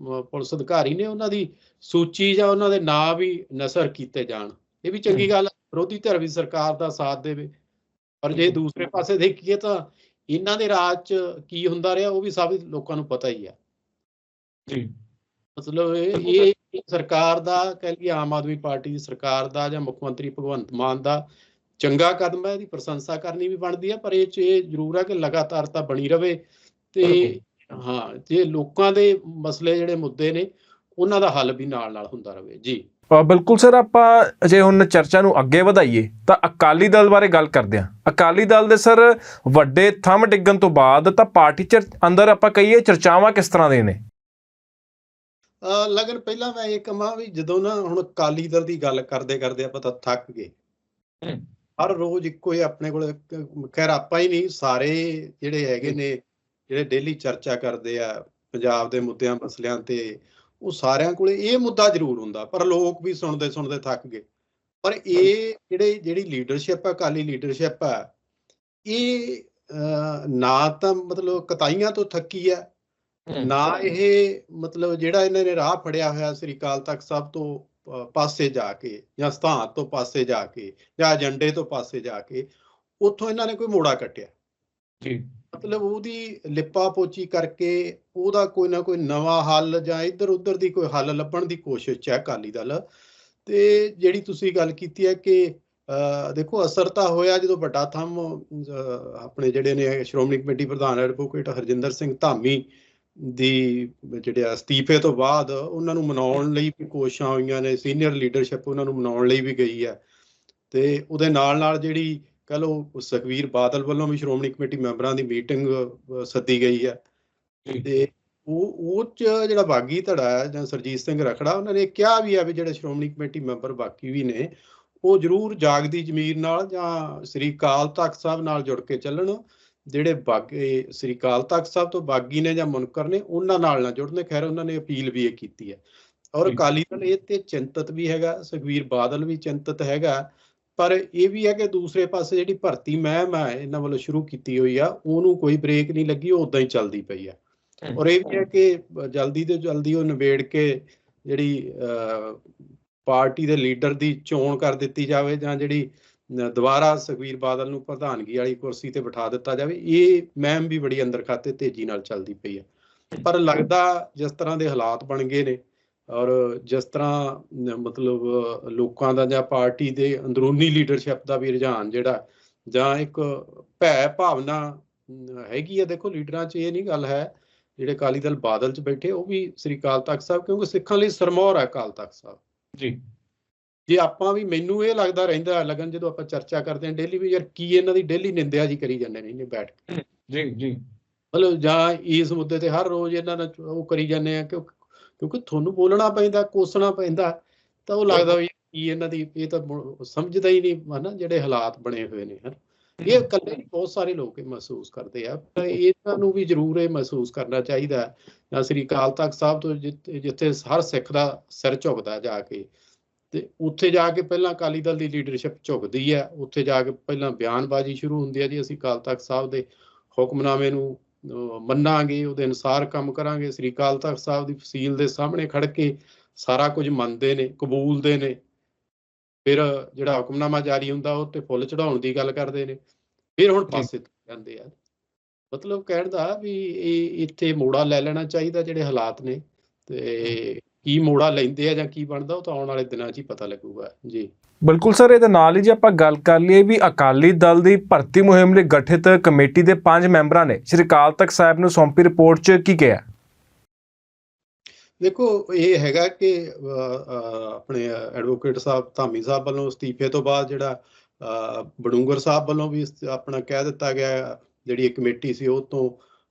ਪੁਲਿਸ ਅਧਿਕਾਰੀ ਨੇ ਉਹਨਾਂ ਦੀ ਸੂਚੀ ਜਾਂ ਉਹਨਾਂ ਦੇ ਨਾਂ ਵੀ ਨਸਰ ਕੀਤੇ ਜਾਣ। ਇਹ ਵੀ ਚੰਗੀ ਗੱਲ ਹੈ ਵਿਰੋਧੀ ਧਿਰ ਵੀ ਸਰਕਾਰ ਦਾ ਸਾਥ ਦੇਵੇ। ਪਰ ਜੇ ਦੂਸਰੇ ਪਾਸੇ ਦੇਖੀਏ ਤਾਂ ਇਹਨਾਂ ਦੇ ਰਾਜ 'ਚ ਕੀ ਹੁੰਦਾ ਰਿਹਾ ਉਹ ਵੀ ਸਭ ਲੋਕਾਂ ਨੂੰ ਪਤਾ ਹੀ ਹੈ ਜੀ। ਮਤਲਬ ਇਹ ਸਰਕਾਰ ਦਾ ਕਹਿ ਲਈਏ ਆਮ ਆਦਮੀ ਪਾਰਟੀ ਦੀ ਸਰਕਾਰ ਦਾ ਜਾਂ ਮੁੱਖ ਮੰਤਰੀ ਭਗਵੰਤ ਮਾਨ ਦਾ ਚੰਗਾ ਕਦਮ ਹੈ ਇਹਦੀ ਪ੍ਰਸ਼ੰਸਾ ਕਰਨੀ ਵੀ ਬਣਦੀ ਹੈ ਪਰ ਇਹ ਚ ਇਹ ਜ਼ਰੂਰ ਹੈ ਕਿ ਲਗਾਤਾਰਤਾ ਬਣੀ ਰਵੇ ਤੇ ਹਾਂ ਜੇ ਲੋਕਾਂ ਦੇ ਮਸਲੇ ਜਿਹੜੇ ਮੁੱਦੇ ਨੇ ਉਹਨਾਂ ਦਾ ਹੱਲ ਵੀ ਨਾਲ ਨਾਲ ਹੁੰਦਾ ਰਵੇ। ਜੀ। ਬਿਲਕੁਲ ਸਰ ਆਪਾਂ ਜੇ ਹੁਣ ਚਰਚਾ ਨੂੰ ਅੱਗੇ ਵਧਾਈਏ ਤਾਂ ਅਕਾਲੀ ਦਲ ਬਾਰੇ ਗੱਲ ਕਰਦੇ ਹਾਂ। ਅਕਾਲੀ ਦਲ ਦੇ ਸਰ ਵੱਡੇ ਥੰਮ ਡਿੱਗਣ ਤੋਂ ਬਾਅਦ ਤਾਂ ਪਾਰਟੀ ਚ ਅੰਦਰ ਆਪਾਂ ਕਹੀਏ ਚਰਚਾਵਾਂ ਕਿਸ ਤਰ੍ਹਾਂ ਦੇ ਨੇ? ਲਗਨ ਪਹਿਲਾਂ ਮੈਂ ਇਹ ਕਹਾਂ ਵੀ ਜਦੋਂ ਨਾ ਹੁਣ ਅਕਾਲੀ ਦਲ ਦੀ ਗੱਲ ਕਰਦੇ ਕਰਦੇ ਆਪਾਂ ਤਾਂ ਥੱਕ ਗਏ। ਹਰ ਰੋਜ਼ ਇੱਕੋ ਹੀ ਆਪਣੇ ਕੋਲ ਖੈਰ ਆਪਾਂ ਹੀ ਨਹੀਂ ਸਾਰੇ ਜਿਹੜੇ ਹੈਗੇ ਨੇ ਜਿਹੜੇ ਡੇਲੀ ਚਰਚਾ ਕਰਦੇ ਆ ਪੰਜਾਬ ਦੇ ਮੁੱਦਿਆਂ ਮਸਲਿਆਂ ਤੇ ਉਹ ਸਾਰਿਆਂ ਕੋਲੇ ਇਹ ਮੁੱਦਾ ਜ਼ਰੂਰ ਹੁੰਦਾ ਪਰ ਲੋਕ ਵੀ ਸੁਣਦੇ ਸੁਣਦੇ ਥੱਕ ਗਏ ਪਰ ਇਹ ਜਿਹੜੇ ਜਿਹੜੀ ਲੀਡਰਸ਼ਿਪ ਹੈ ਅਕਾਲੀ ਲੀਡਰਸ਼ਿਪ ਹੈ ਇਹ ਨਾ ਤਾਂ ਮਤਲਬ ਕਤਾਈਆਂ ਤੋਂ ਥੱਕੀ ਹੈ ਨਾ ਇਹ ਮਤਲਬ ਜਿਹੜਾ ਇਹਨਾਂ ਨੇ ਰਾਹ ਫੜਿਆ ਹੋਇਆ ਸ੍ਰੀ ਅਕਾਲ ਤਖਤ ਸਾਹਿਬ ਤੋਂ ਪਾਸੇ ਜਾ ਕੇ ਜਾਂ ਸਥਾਨ ਤੋਂ ਪਾਸੇ ਜਾ ਕੇ ਜਾਂ ਏਜੰਡੇ ਤੋਂ ਪਾਸੇ ਜਾ ਕੇ ਉੱਥੋਂ ਇਹਨਾਂ ਨੇ ਕੋਈ ਮੋੜਾ ਕੱਟਿਆ। ਜੀ। ਮਤਲਬ ਉਹਦੀ ਲਿਪਾ ਪੋਚੀ ਕਰਕੇ ਉਹਦਾ ਕੋਈ ਨਾ ਕੋਈ ਨਵਾਂ ਹੱਲ ਜਾਂ ਇੱਧਰ ਉੱਧਰ ਦੀ ਕੋਈ ਹੱਲ ਲੱਭਣ ਦੀ ਕੋਸ਼ਿਸ਼ 'ਚ ਹੈ ਅਕਾਲੀ ਦਲ। ਤੇ ਜਿਹੜੀ ਤੁਸੀਂ ਗੱਲ ਕੀਤੀ ਹੈ ਕਿ ਦੇਖੋ ਅਸਰ ਤਾਂ ਹੋਇਆ ਜਦੋਂ ਵੱਡਾ ਥੰਮ ਆਪਣੇ ਜਿਹੜੇ ਨੇ ਸ਼੍ਰੋਮਣੀ ਕਮੇਟੀ ਪ੍ਰਧਾਨ ਐਡਵੋਕੇਟ ਹਰਜਿੰਦਰ ਸਿੰਘ ਧਾਮੀ ਦੀ ਜਿਹੜੇ ਅਸਤੀਫੇ ਤੋਂ ਬਾਅਦ ਉਹਨਾਂ ਨੂੰ ਮਨਾਉਣ ਲਈ ਵੀ ਕੋਸ਼ਿਸ਼ਾਂ ਹੋਈਆਂ ਨੇ ਸੀਨੀਅਰ ਲੀਡਰਸ਼ਿਪ ਉਹਨਾਂ ਨੂੰ ਮਨਾਉਣ ਲਈ ਵੀ ਗਈ ਹੈ। ਤੇ ਉਹਦੇ ਨਾਲ ਨਾਲ ਜਿਹੜੀ ਕਹ ਲਓ ਸੁਖਵੀਰ ਬਾਦਲ ਵੱਲੋਂ ਵੀ ਸ਼੍ਰੋਮਣੀ ਕਮੇਟੀ ਮੈਂਬਰਾਂ ਦੀ ਮੀਟਿੰਗ ਸੱਦੀ ਗਈ ਹੈ। ਤੇ ਉਹ ਉਹ ਚ ਜਿਹੜਾ ਬਾਗੀ ਧੜਾ ਹੈ ਜਾਂ ਸਰਜੀਤ ਸਿੰਘ ਰਖੜਾ ਉਹਨਾਂ ਨੇ ਕਿਹਾ ਵੀ ਆ ਵੀ ਜਿਹੜੇ ਸ਼੍ਰੋਮਣੀ ਕਮੇਟੀ ਮੈਂਬਰ ਬਾਕੀ ਵੀ ਨੇ ਉਹ ਜ਼ਰੂਰ ਜਾਗਦੀ ਜ਼ਮੀਰ ਨਾਲ ਜਾਂ ਸ੍ਰੀ ਅਕਾਲ ਤਖਤ ਸਾਹਿਬ ਨਾਲ ਜੁੜ ਕੇ ਚੱਲਣ। ਜਿਹੜੇ ਬਾਗੀ ਸ੍ਰੀ ਅਕਾਲ ਤਖਤ ਸਾਹਿਬ ਤੋਂ ਬਾਗੀ ਨੇ ਜਾਂ ਮੁਨਕਰ ਨੇ ਉਹਨਾਂ ਨਾਲ ਨਾ ਜੁੜਨ ਖੈਰ ਉਹਨਾਂ ਨੇ ਅਪੀਲ ਵੀ ਇਹ ਕੀਤੀ ਹੈ ਔਰ। ਅਕਾਲੀ ਦਲ ਇਹ ਤੇ ਚਿੰਤਤ ਵੀ ਹੈਗਾ ਸੁਖਵੀਰ ਬਾਦਲ ਵੀ ਚਿੰਤਤ ਹੈਗਾ ਪਰ ਇਹ ਵੀ ਹੈ ਕਿ ਦੂਸਰੇ ਪਾਸੇ ਜਿਹੜੀ ਭਰਤੀ ਮਹਿਮ ਹੈ ਇਹਨਾਂ ਵੱਲੋਂ ਸ਼ੁਰੂ ਕੀਤੀ ਹੋਈ ਆ ਉਹਨੂੰ ਕੋਈ ਬ੍ਰੇਕ ਨਹੀਂ ਲੱਗੀ ਉਹ ਉਦਾਂ ਹੀ ਚੱਲਦੀ ਪਈ ਆ। ਔਰ ਇਹ ਵੀ ਹੈ ਕਿ ਜਲਦੀ ਤੋਂ ਜਲਦੀ ਉਹ ਨਿਬੇੜ ਕੇ ਜਿਹੜੀ ਪਾਰਟੀ ਦੇ ਲੀਡਰ ਦੀ ਚੋਣ ਕਰ ਦਿੱਤੀ ਜਾਵੇ ਜਾਂ ਜਿਹੜੀ ਦੁਬਾਰਾ ਸੁਖਵੀਰ ਬਾਦਲ ਨੂੰ ਪ੍ਰਧਾਨਗੀ ਵਾਲੀ ਕੁਰਸੀ ਤੇ ਬਿਠਾ ਦਿੱਤਾ ਜਾਵੇ, ਇਹ ਮਹਿਮ ਵੀ ਬੜੀ ਅੰਦਰ ਖਾਤੇ ਤੇਜ਼ੀ ਨਾਲ ਚੱਲਦੀ ਪਈ ਹੈ। ਪਰ ਲੱਗਦਾ ਜਿਸ ਤਰ੍ਹਾਂ ਦੇ ਹਾਲਾਤ ਬਣ ਗਏ ਨੇ ਔਰ ਜਿਸ ਤਰ੍ਹਾਂ ਮਤਲਬ ਲੋਕਾਂ ਦਾ ਜਾਂ ਪਾਰਟੀ ਦੇ ਅੰਦਰੂਨੀ ਲੀਡਰਸ਼ਿਪ ਦਾ ਵੀ ਰੁਝਾਨ ਜਿਹੜਾ, ਜਾਂ ਇੱਕ ਭੈ ਭਾਵਨਾ ਹੈਗੀ ਆ ਦੇਖੋ ਲੀਡਰਾਂ 'ਚ ਇਹ ਨਹੀਂ ਗੱਲ ਹੈ, ਜਿਹੜੇ ਅਕਾਲੀ ਦਲ ਬਾਦਲ 'ਚ ਬੈਠੇ, ਉਹ ਵੀ ਸ੍ਰੀ ਅਕਾਲ ਤਖਤ ਸਾਹਿਬ, ਕਿਉਂਕਿ ਸਿੱਖਾਂ ਲਈ ਸਰਮੌਰ ਹੈ ਅਕਾਲ ਤਖਤ ਸਾਹਿਬ। ਜੀ। ਜੇ ਆਪਾਂ ਵੀ ਮੈਨੂੰ ਇਹ ਲੱਗਦਾ ਰਹਿੰਦਾ ਲਗਨ ਜਦੋਂ ਆਪਾਂ ਚਰਚਾ ਕਰਦੇ ਹਾਂ ਡੇਲੀ ਵੀ ਯਾਰ ਕੀ ਇਹਨਾਂ ਦੀ ਡੇਲੀ ਨਿੰਦਿਆ ਜੀ ਕਰੀ ਜਾਂਦੇ ਨੇ ਇਹਨੇ ਬੈਠ ਕੇ। ਜੀ ਜੀ। ਮਤਲਬ ਜਾਂ ਇਸ ਮੁੱਦੇ ਤੇ ਹਰ ਰੋਜ਼ ਇਹਨਾਂ ਨਾਲ ਉਹ ਕਰੀ ਜਾਂਦੇ ਆ ਕਿ ਕਿਉਂਕਿ ਤੁਹਾਨੂੰ ਬੋਲਣਾ ਪੈਂਦਾ ਕੋਸਣਾ ਪੈਂਦਾ ਤਾਂ ਉਹ ਲੱਗਦਾ ਵੀ ਕੀ ਇਹਨਾਂ ਦੀ ਇਹ ਤਾਂ ਸਮਝਦਾ ਹੀ ਨਹੀਂ ਹਨਾ ਜਿਹੜੇ ਹਾਲਾਤ ਬਣੇ ਹੋਏ ਨੇ ਹਨ। ਇਹ ਇਕੱਲੇ ਬਹੁਤ ਸਾਰੇ ਲੋਕ ਇਹ ਮਹਿਸੂਸ ਕਰਦੇ ਆ ਪਰ ਇਹਨਾਂ ਨੂੰ ਵੀ ਜ਼ਰੂਰ ਇਹ ਮਹਿਸੂਸ ਕਰਨਾ ਚਾਹੀਦਾ। ਜਾਂ ਸ੍ਰੀ ਅਕਾਲ ਤਖਤ ਸਾਹਿਬ ਤੋਂ ਜਿੱਥੇ ਹਰ ਸਿੱਖ ਦਾ ਸਿਰ ਝੁਕਦਾ ਜਾ ਕੇ ਤੇ ਉੱਥੇ ਜਾ ਕੇ ਪਹਿਲਾਂ ਅਕਾਲੀ ਦਲ ਦੀ ਲੀਡਰਸ਼ਿਪ ਝੁਕਦੀ ਹੈ ਉੱਥੇ ਜਾ ਕੇ ਪਹਿਲਾਂ ਬਿਆਨਬਾਜ਼ੀ ਸ਼ੁਰੂ ਹੁੰਦੀ ਹੈ ਜੀ ਅਸੀਂ ਅਕਾਲ ਤਖਤ ਸਾਹਿਬ ਦੇ ਹੁਕਮਨਾਮੇ ਨੂੰ ਮੰਨਾਂਗੇ ਉਹਦੇ ਅਨੁਸਾਰ ਕੰਮ ਕਰਾਂਗੇ ਸ੍ਰੀ ਅਕਾਲ ਤਖਤ ਸਾਹਿਬ ਦੀ ਫਸੀਲ ਦੇ ਸਾਹਮਣੇ ਖੜ ਕੇ ਸਾਰਾ ਕੁਝ ਮੰਨਦੇ ਨੇ ਕਬੂਲਦੇ ਨੇ। ਫਿਰ ਜਿਹੜਾ ਹੁਕਮਨਾਮਾ ਜਾਰੀ ਹੁੰਦਾ ਉਹ ਤੇ ਫੁੱਲ ਚੜਾਉਣ ਦੀ ਗੱਲ ਕਰਦੇ ਨੇ। ਫਿਰ ਹੁਣ ਪਾਸੇ ਜਾਂਦੇ ਆ। ਮਤਲਬ ਕਹਿਣ ਦਾ ਵੀ ਇਹ ਇੱਥੇ ਮੋੜਾ ਲੈ ਲੈਣਾ ਚਾਹੀਦਾ ਜਿਹੜੇ ਹਾਲਾਤ ਨੇ। ਤੇ ਕੀ ਮੋੜਾ ਲੈਂਦੇ ਆ ਜਾਂ ਕੀ ਬਣਦਾ ਉਹ ਤਾਂ ਆਉਣ ਵਾਲੇ ਦਿਨਾਂ 'ਚ ਹੀ ਪਤਾ ਲੱਗੂਗਾ। ਜੀ। ਬਿਲਕੁਲ ਸਰ ਇਹਦੇ ਨਾਲ ਹੀ ਜੇ ਆਪਾਂ ਗੱਲ ਕਰ ਲਈਏ ਵੀ ਅਕਾਲੀ ਦਲ ਦੀ ਭਰਤੀ ਮੁਹਿੰਮ ਲਈ ਗਠਿਤ ਕਮੇਟੀ ਦੇ ਪੰਜ ਮੈਂਬਰਾਂ ਨੇ ਸ਼੍ਰੀ ਅਕਾਲ ਤਖਤ ਸਾਹਿਬ ਨੂੰ ਸੌਂਪੀ ਰਿਪੋਰਟ 'ਚ ਕੀ ਕਿਹਾ? ਦੇਖੋ ਇਹ ਹੈਗਾ ਕਿ ਆਪਣੇ ਐਡਵੋਕੇਟ ਸਾਹਿਬ ਧਾਮੀ ਸਾਹਿਬ ਵੱਲੋਂ ਅਸਤੀਫੇ ਤੋਂ ਬਾਅਦ ਜਿਹੜਾ ਬਡੂੰਗਰ ਸਾਹਿਬ ਵੱਲੋਂ ਵੀ ਆਪਣਾ ਕਹਿ ਦਿੱਤਾ ਗਿਆ ਜਿਹੜੀ ਕਮੇਟੀ ਸੀ ਉਹ ਤੋਂ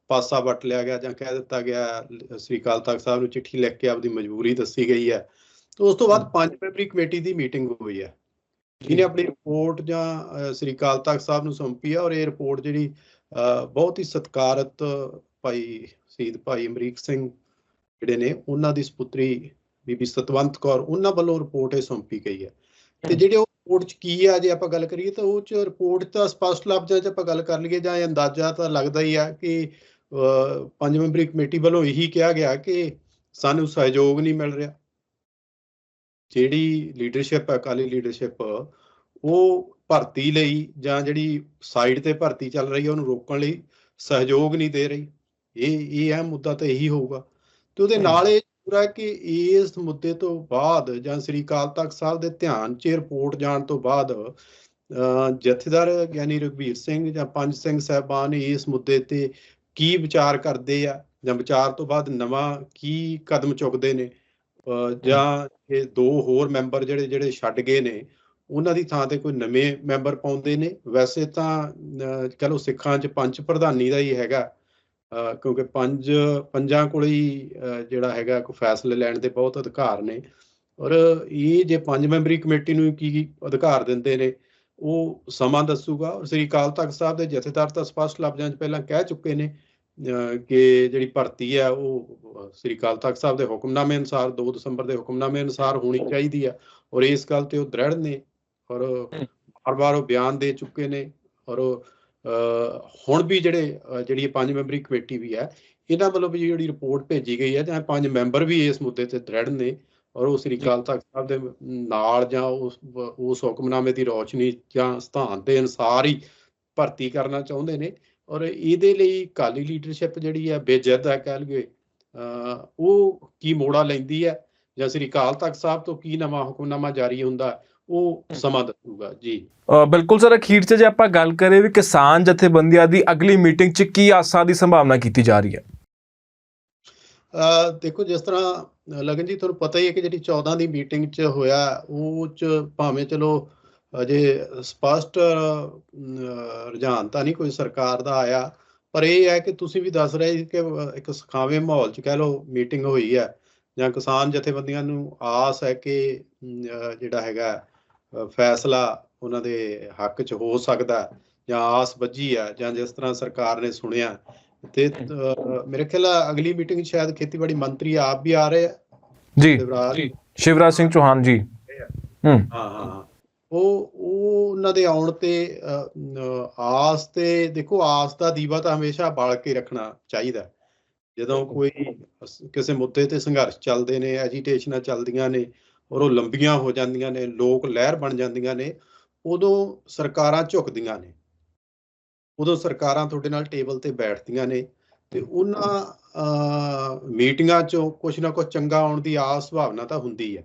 ਪਾਸਾ ਵੱਟ ਲਿਆ ਗਿਆ ਜਾਂ ਕਹਿ ਦਿੱਤਾ ਗਿਆ ਸ੍ਰੀ ਅਕਾਲ ਤਖਤ ਸਾਹਿਬ ਨੂੰ ਚਿੱਠੀ ਲਿਖ ਕੇ ਆਪਦੀ ਮਜਬੂਰੀ ਦੱਸੀ ਗਈ ਹੈ। ਤੇ ਉਸ ਤੋਂ ਬਾਅਦ ਪੰਜ ਮੈਂਬਰੀ ਕਮੇਟੀ ਦੀ ਮੀਟਿੰਗ ਹੋਈ ਹੈ। ਜਿਹਨੇ ਆਪਣੀ ਰਿਪੋਰਟ ਜਾਂ ਸ੍ਰੀ ਅਕਾਲ ਤਖਤ ਸਾਹਿਬ ਨੂੰ ਸੌਂਪੀ ਹੈ ਔਰ ਇਹ ਰਿਪੋਰਟ ਜਿਹੜੀ ਬਹੁਤ ਹੀ ਸਤਿਕਾਰਤ ਭਾਈ ਸ਼ਹੀਦ ਭਾਈ ਅਮਰੀਕ ਸਿੰਘ ਜਿਹੜੇ ਨੇ ਉਹਨਾਂ ਦੀ ਸੁਪੁੱਤਰੀ ਬੀਬੀ ਸਤਵੰਤ ਕੌਰ ਉਹਨਾਂ ਵੱਲੋਂ ਰਿਪੋਰਟ ਇਹ ਸੌਂਪੀ ਗਈ ਹੈ। ਤੇ ਜਿਹੜੇ ਉਹ ਰਿਪੋਰਟ 'ਚ ਕੀ ਆ ਜੇ ਆਪਾਂ ਗੱਲ ਕਰੀਏ ਤਾਂ ਉਹ 'ਚ ਰਿਪੋਰਟ ਤਾਂ ਸਪਸ਼ਟ ਲਫ਼ਜ਼ਾਂ 'ਚ ਆਪਾਂ ਗੱਲ ਕਰ ਲਈਏ ਜਾਂ ਇਹ ਅੰਦਾਜ਼ਾ ਤਾਂ ਲੱਗਦਾ ਹੀ ਆ ਕਿ ਪੰਜ ਮੈਂਬਰੀ ਕਮੇਟੀ ਵੱਲੋਂ ਇਹੀ ਕਿਹਾ ਗਿਆ ਕਿ ਸਾਨੂੰ ਸਹਿਯੋਗ ਨਹੀਂ ਮਿਲ ਰਿਹਾ। ਜਿਹੜੀ ਲੀਡਰਸ਼ਿਪ ਅਕਾਲੀ ਲੀਡਰਸ਼ਿਪ ਉਹ ਭਰਤੀ ਲਈ ਜਾਂ ਜਿਹੜੀ ਸਾਈਡ ਤੇ ਭਰਤੀ ਚੱਲ ਰਹੀ ਹੈ ਉਹਨੂੰ ਰੋਕਣ ਲਈ ਸਹਿਯੋਗ ਨਹੀਂ ਦੇ ਰਹੀ। ਇਹ ਇਹ ਅਹਿਮ ਮੁੱਦਾ ਤਾਂ ਇਹੀ ਹੋਊਗਾ। ਤੇ ਉਹਦੇ ਨਾਲ ਇਹ ਪੂਰਾ ਕਿ ਇਸ ਮੁੱਦੇ ਤੋਂ ਬਾਅਦ ਜਾਂ ਸ੍ਰੀ ਅਕਾਲ ਤਖਤ ਸਾਹਿਬ ਦੇ ਧਿਆਨ 'ਚ ਰਿਪੋਰਟ ਜਾਣ ਤੋਂ ਬਾਅਦ ਅਹ, ਜਥੇਦਾਰ ਗਿਆਨੀ ਰਘਬੀਰ ਸਿੰਘ ਜਾਂ ਪੰਜ ਸਿੰਘ ਸਾਹਿਬਾਨ ਇਸ ਮੁੱਦੇ ਤੇ ਕੀ ਵਿਚਾਰ ਕਰਦੇ ਆ ਜਾਂ ਵਿਚਾਰ ਤੋਂ ਬਾਅਦ ਨਵਾਂ ਕੀ ਕਦਮ ਚੁੱਕਦੇ ਨੇ? ਜਾਂ ਇਹ ਦੋ ਹੋਰ ਮੈਂਬਰ ਜਿਹੜੇ ਜਿਹੜੇ ਛੱਡ ਗਏ ਨੇ ਉਹਨਾਂ ਦੀ ਥਾਂ ਤੇ ਕੋਈ ਨਵੇਂ ਮੈਂਬਰ ਪਾਉਂਦੇ ਨੇ? ਵੈਸੇ ਤਾਂ ਅਹ, ਕਹ ਲਓ ਸਿੱਖਾਂ 'ਚ ਪੰਜ ਪ੍ਰਧਾਨੀ ਦਾ ਹੀ ਹੈਗਾ। ਅਹ, ਕਿਉਂਕਿ ਪੰਜ ਪੰਜਾਂ ਕੋਲ ਹੀ ਜਿਹੜਾ ਹੈਗਾ ਕੋਈ ਫੈਸਲੇ ਲੈਣ ਦੇ ਬਹੁਤ ਅਧਿਕਾਰ ਨੇ। ਔਰ ਇਹ ਜੇ ਪੰਜ ਮੈਂਬਰੀ ਕਮੇਟੀ ਨੂੰ ਕੀ ਅਧਿਕਾਰ ਦਿੰਦੇ ਨੇ? ਉਹ ਸਮਾਂ ਦੱਸੂਗਾ। ਔਰ ਸ੍ਰੀ ਅਕਾਲ ਤਖਤ ਸਾਹਿਬ ਦੇ ਜਥੇਦਾਰ ਤਾਂ ਸਪਸ਼ਟ ਲਫ਼ਜ਼ਾਂ 'ਚ ਪਹਿਲਾਂ ਕਹਿ ਚੁੱਕੇ ਨੇ ਕਿ ਜਿਹੜੀ ਭਰਤੀ ਹੈ ਉਹ ਸ੍ਰੀ ਅਕਾਲ ਤਖਤ ਸਾਹਿਬ ਦੇ ਹੁਕਮਨਾਮੇ ਅਨੁਸਾਰ 2 ਦਸੰਬਰ ਦੇ ਹੁਕਮਨਾਮੇ ਅਨੁਸਾਰ ਹੋਣੀ ਚਾਹੀਦੀ ਆ ਔਰ ਇਸ ਗੱਲ ਤੇ ਉਹ ਦ੍ਰਿੜ ਨੇ ਔਰ ਬਾਰ-ਬਾਰ ਉਹ ਬਿਆਨ ਦੇ ਚੁੱਕੇ ਨੇ ਔਰ ਹੁਣ ਵੀ ਜਿਹੜੇ ਜਿਹੜੀ ਪੰਜ ਮੈਂਬਰੀ ਕਮੇਟੀ ਵੀ ਹੈ ਇਹਨਾਂ ਵੱਲੋਂ ਵੀ ਜਿਹੜੀ ਰਿਪੋਰਟ ਭੇਜੀ ਗਈ ਹੈ ਜਾਂ ਪੰਜ ਮੈਂਬਰ ਵੀ ਇਸ ਮੁੱਦੇ ਤੇ ਦ੍ਰਿੜ ਨੇ। ਔਰ ਉਹ ਸ੍ਰੀ ਅਕਾਲ ਤਖਤ ਸਾਹਿਬ ਦੇ ਨਾਲ ਜਾਂ ਉਸ ਉਸ ਹੁਕਮਨਾਮੇ ਦੀ ਰੋਸ਼ਨੀ ਜਾਂ ਸਿਧਾਂਤ ਦੇ ਅਨੁਸਾਰ ਹੀ ਭਰਤੀ ਕਰਨਾ ਚਾਹੁੰਦੇ ਨੇ। ਔਰ ਇਹਦੇ ਲਈ ਕਾਲੀ ਲੀਡਰਸ਼ਿਪ ਜਿਹੜੀ ਹੈ ਬੇਜਿੱਦ ਹੈ ਕਹਿ ਲਈਏ ਅ, ਉਹ ਕੀ ਮੋੜਾ ਲੈਂਦੀ ਹੈ? ਜਾਂ ਸ੍ਰੀ ਅਕਾਲ ਤਖਤ ਸਾਹਿਬ ਤੋਂ ਕੀ ਨਵਾਂ ਹੁਕਮਨਾਮਾ ਜਾਰੀ ਹੁੰਦਾ ਉਹ ਸਮਾਂ ਦੱਸੂਗਾ। ਜੀ। ਬਿਲਕੁਲ ਸਰ ਅਖੀਰ 'ਚ ਜੇ ਆਪਾਂ ਗੱਲ ਕਰੀਏ ਵੀ ਕਿਸਾਨ ਜਥੇਬੰਦੀਆਂ ਦੀ ਅਗਲੀ ਮੀਟਿੰਗ 'ਚ ਕੀ ਆਸਾਂ ਦੀ ਸੰਭਾਵਨਾ ਕੀਤੀ ਜਾ ਰਹੀ ਹੈ? ਦੇਖੋ ਜਿਸ ਤਰ੍ਹਾਂ ਲਗਨ ਜੀ ਤੁਹਾਨੂੰ ਪਤਾ ਹੀ ਹੈ ਕਿ ਜਿਹੜੀ 14 ਦੀ ਮੀਟਿੰਗ 'ਚ ਹੋਇਆ ਉਹ 'ਚ ਭਾਵੇਂ ਚਲੋ ਅਜੇ ਸਪਸ਼ਟ ਰੁਝਾਨ ਤਾਂ ਨਹੀਂ ਕੋਈ ਸਰਕਾਰ ਦਾ ਆਇਆ ਪਰ ਇਹ ਹੈ ਕਿ ਤੁਸੀਂ ਵੀ ਦੱਸ ਰਹੇ ਕਿ ਇੱਕ ਸੁਖਾਵੇਂ ਮਾਹੌਲ 'ਚ ਕਹਿ ਲਓ ਮੀਟਿੰਗ ਹੋਈ ਹੈ ਜਾਂ ਕਿਸਾਨ ਜਥੇਬੰਦੀਆਂ ਨੂੰ ਆਸ ਹੈ ਕਿ ਅਮ, ਜਿਹੜਾ ਹੈਗਾ ਫੈਸਲਾ ਉਹਨਾਂ ਦੇ ਹੱਕ 'ਚ ਹੋ ਸਕਦਾ ਜਾਂ ਆਸ ਬੱਝੀ ਹੈ ਜਾਂ ਜਿਸ ਤਰ੍ਹਾਂ ਸਰਕਾਰ ਨੇ ਸੁਣਿਆ ਤੇ ਮੇਰੇ ਖਿਆਲ ਅਗਲੀ ਮੀਟਿੰਗ ਸ਼ਾਇਦ ਖੇਤੀਬਾੜੀ ਮੰਤਰੀ ਆਪ ਵੀ ਆ ਰਹੇ ਆ। ਜੀ। ਸ਼ਿਵਰਾਜ। ਸ਼ਿਵਰਾਜ ਸਿੰਘ ਚੌਹਾਨ ਜੀ। ਹੂੰ। ਹਾਂ। ਉਹ ਉਹ ਉਹਨਾਂ ਦੇ ਆਉਣ ਤੇ ਆਸ ਤੇ ਦੇਖੋ ਆਸ ਦਾ ਦੀਵਾ ਤਾਂ ਹਮੇਸ਼ਾ ਬਾਲ ਕੇ ਰੱਖਣਾ ਚਾਹੀਦਾ। ਜਦੋਂ ਕੋਈ ਕਿਸੇ ਮੁੱਦੇ ਤੇ ਸੰਘਰਸ਼ ਚੱਲਦੇ ਨੇ ਐਜੀਟੇਸ਼ਨਾਂ ਚੱਲਦੀਆਂ ਨੇ ਔਰ ਉਹ ਲੰਬੀਆਂ ਹੋ ਜਾਂਦੀਆਂ ਨੇ ਲੋਕ ਲਹਿਰ ਬਣ ਜਾਂਦੀਆਂ ਨੇ ਉਦੋਂ ਸਰਕਾਰਾਂ ਝੁਕਦੀਆਂ ਨੇ। ਉਦੋਂ ਸਰਕਾਰਾਂ ਤੁਹਾਡੇ ਨਾਲ ਟੇਬਲ ਤੇ ਬੈਠਦੀਆਂ ਨੇ ਤੇ ਉਹਨਾਂ ਮੀਟਿੰਗਾਂ ਚੋਂ ਕੁਝ ਨਾ ਕੁਝ ਚੰਗਾ ਆਉਣ ਦੀ ਆਸ ਭਾਵਨਾ ਤਾਂ ਹੁੰਦੀ ਹੈ।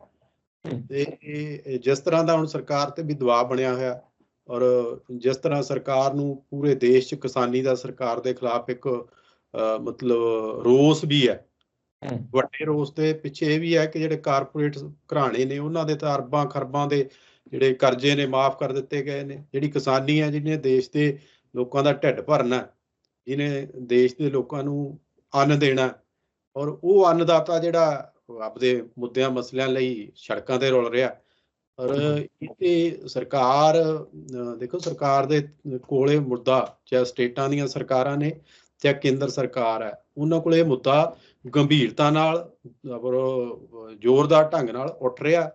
ਤੇ ਜਿਸ ਤਰ੍ਹਾਂ ਦਾ ਹੁਣ ਸਰਕਾਰ ਤੇ ਵੀ ਦਬਾਅ ਬਣਿਆ ਹੋਇਆ ਔਰ ਜਿਸ ਤਰ੍ਹਾਂ ਸਰਕਾਰ ਨੂੰ ਪੂਰੇ ਦੇਸ਼ 'ਚ ਕਿਸਾਨੀ ਦਾ ਸਰਕਾਰ ਦੇ ਖਿਲਾਫ ਇੱਕ ਮਤਲਬ ਰੋਸ ਵੀ ਹੈ। ਵੱਡੇ ਰੋਸ ਦੇ ਪਿੱਛੇ ਇਹ ਵੀ ਹੈ ਕਿ ਜਿਹੜੇ ਕਾਰਪੋਰੇਟ ਘਰਾਣੇ ਨੇ ਉਹਨਾਂ ਦੇ ਤਾਂ ਅਰਬਾਂ ਖਰਬਾਂ ਦੇ ਜਿਹੜੇ ਕਰਜ਼ੇ ਨੇ ਮਾਫ ਕਰ ਦਿੱਤੇ ਗਏ ਨੇ। ਜਿਹੜੀ ਕਿਸਾਨੀ ਹੈ ਜਿਹਨੇ ਦੇਸ਼ ਦੇ ਲੋਕਾਂ ਦਾ ਢਿੱਡ ਭਰਨਾ, ਜਿਹਨੇ ਦੇਸ਼ ਦੇ ਲੋਕਾਂ ਨੂੰ ਅੰਨ ਦੇਣਾ ਔਰ ਉਹ ਅੰਨਦਾਤਾ ਜਿਹੜਾ ਆਪਦੇ ਮੁੱਦਿਆਂ, ਮਸਲਿਆਂ ਲਈ ਸੜਕਾਂ ਤੇ ਰੁਲ ਰਿਹਾ। ਔਰ ਇਹ ਸਰਕਾਰ, ਦੇਖੋ ਸਰਕਾਰ ਦੇ ਕੋਲੇ ਮੁੱਦਾ ਚਾਹੇ ਸਟੇਟਾਂ ਦੀਆਂ ਸਰਕਾਰਾਂ ਨੇ ਚਾਹੇ ਕੇਂਦਰ ਸਰਕਾਰ ਹੈ, ਉਹਨਾਂ ਕੋਲ ਇਹ ਮੁੱਦਾ ਗੰਭੀਰਤਾ ਨਾਲ ਔਰ ਜ਼ੋਰਦਾਰ ਢੰਗ ਨਾਲ ਉੱਠ ਰਿਹਾ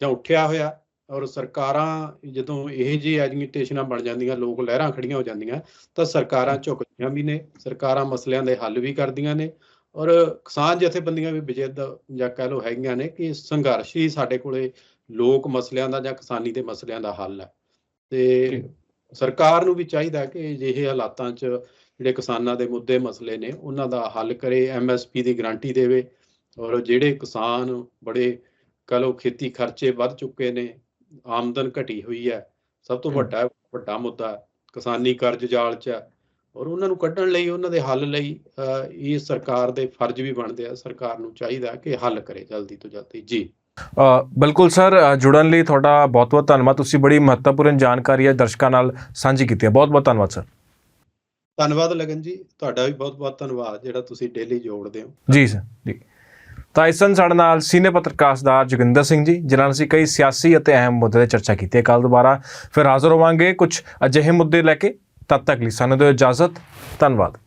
ਜਾਂ ਉੱਠਿਆ ਹੋਇਆ। ਔਰ ਸਰਕਾਰਾਂ ਜਦੋਂ ਇਹ ਜਿਹੀ ਐਜੀਟੇਸ਼ਨਾਂ ਬਣ ਜਾਂਦੀਆਂ ਲੋਕ ਲਹਿਰਾਂ ਖੜੀਆਂ ਹੋ ਜਾਂਦੀਆਂ ਤਾਂ ਸਰਕਾਰਾਂ ਝੁਕਦੀਆਂ ਵੀ ਨੇ ਸਰਕਾਰਾਂ ਮਸਲਿਆਂ ਦੇ ਹੱਲ ਵੀ ਕਰਦੀਆਂ ਨੇ ਔਰ ਕਿਸਾਨ ਜਥੇਬੰਦੀਆਂ ਵੀ ਵਿਜਿੱਦ ਜਾਂ ਕਹਿ ਲਓ ਹੈਗੀਆਂ ਨੇ ਕਿ ਸੰਘਰਸ਼ ਹੀ ਸਾਡੇ ਕੋਲੇ ਲੋਕ ਮਸਲਿਆਂ ਦਾ ਜਾਂ ਕਿਸਾਨੀ ਦੇ ਮਸਲਿਆਂ ਦਾ ਹੱਲ ਹੈ। ਤੇ ਸਰਕਾਰ ਨੂੰ ਵੀ ਚਾਹੀਦਾ ਕਿ ਅਜਿਹੇ ਹਾਲਾਤਾਂ 'ਚ ਜਿਹੜੇ ਕਿਸਾਨਾਂ ਦੇ ਮੁੱਦੇ ਮਸਲੇ ਨੇ ਉਹਨਾਂ ਦਾ ਹੱਲ ਕਰੇ ਐਮਐਸਪੀ ਦੀ ਗਾਰੰਟੀ ਦੇਵੇ ਔਰ ਜਿਹੜੇ ਕਿਸਾਨ ਬੜੇ ਕਹ ਲਓ ਖੇਤੀ ਖਰਚੇ ਵੱਧ ਚੁੱਕੇ ਨੇ ਆਮਦਨ ਘਟੀ ਹੋਈ ਹੈ। ਸਭ ਤੋਂ। ਵੱਡਾ ਵੱਡਾ ਮੁੱਦਾ ਹੈ। ਕਿਸਾਨੀ ਕਰਜ਼ ਜਾਲ 'ਚ ਹੈ। ਔਰ ਉਹਨਾਂ ਨੂੰ ਕੱਢਣ ਲਈ ਉਹਨਾਂ ਦੇ ਹੱਲ ਲਈ ਇਹ ਸਰਕਾਰ ਦੇ ਫਰਜ਼ ਵੀ ਬਣਦੇ ਆ। ਸਰਕਾਰ ਨੂੰ ਚਾਹੀਦਾ ਕਿ ਹੱਲ ਕਰੇ ਜਲਦੀ ਤੋਂ ਜਲਦੀ। ਜੀ। ਬਿਲਕੁਲ ਸਰ ਜੁੜਨ ਲਈ ਤੁਹਾਡਾ ਬਹੁਤ-ਬਹੁਤ ਧੰਨਵਾਦ। ਤੁਸੀਂ ਬੜੀ ਮਹੱਤਵਪੂਰਨ ਜਾਣਕਾਰੀ ਹੈ ਦਰਸ਼ਕਾਂ ਨਾਲ ਸਾਂਝੀ ਕੀਤੀ ਹੈ। ਬਹੁਤ-ਬਹੁਤ ਧੰਨਵਾਦ ਸਰ। ਧੰਨਵਾਦ ਲਗਨ ਜੀ। ਤੁਹਾਡਾ ਵੀ ਬਹੁਤ ਬਹੁਤ ਧੰਨਵਾਦ ਜਿਹੜਾ ਤੁਸੀਂ ਡੇਲੀ ਜੋੜਦੇ ਹੋ। ਜੀ ਸਰ। ਜੀ। ਤਾਂ ਇਸ ਸਨ ਸਾਡੇ ਨਾਲ ਸੀਨੀਅਰ ਪੱਤਰਕਾਰ ਸਰਦਾਰ ਜੋਗਿੰਦਰ ਸਿੰਘ ਜੀ, ਜਿਨ੍ਹਾਂ ਨਾਲ ਅਸੀਂ ਕਈ ਸਿਆਸੀ ਅਤੇ ਅਹਿਮ ਮੁੱਦੇ ਤੇ ਚਰਚਾ ਕੀਤੀ ਹੈ। ਕੱਲ ਦੁਬਾਰਾ ਫਿਰ ਹਾਜ਼ਰ ਹੋਵਾਂਗੇ ਕੁਝ ਅਜਿਹੇ ਮੁੱਦੇ ਲੈ ਕੇ। ਤਦ ਤੱਕ ਲਈ ਸਾਨੂੰ ਦਿਓ ਇਜਾਜ਼ਤ। ਧੰਨਵਾਦ।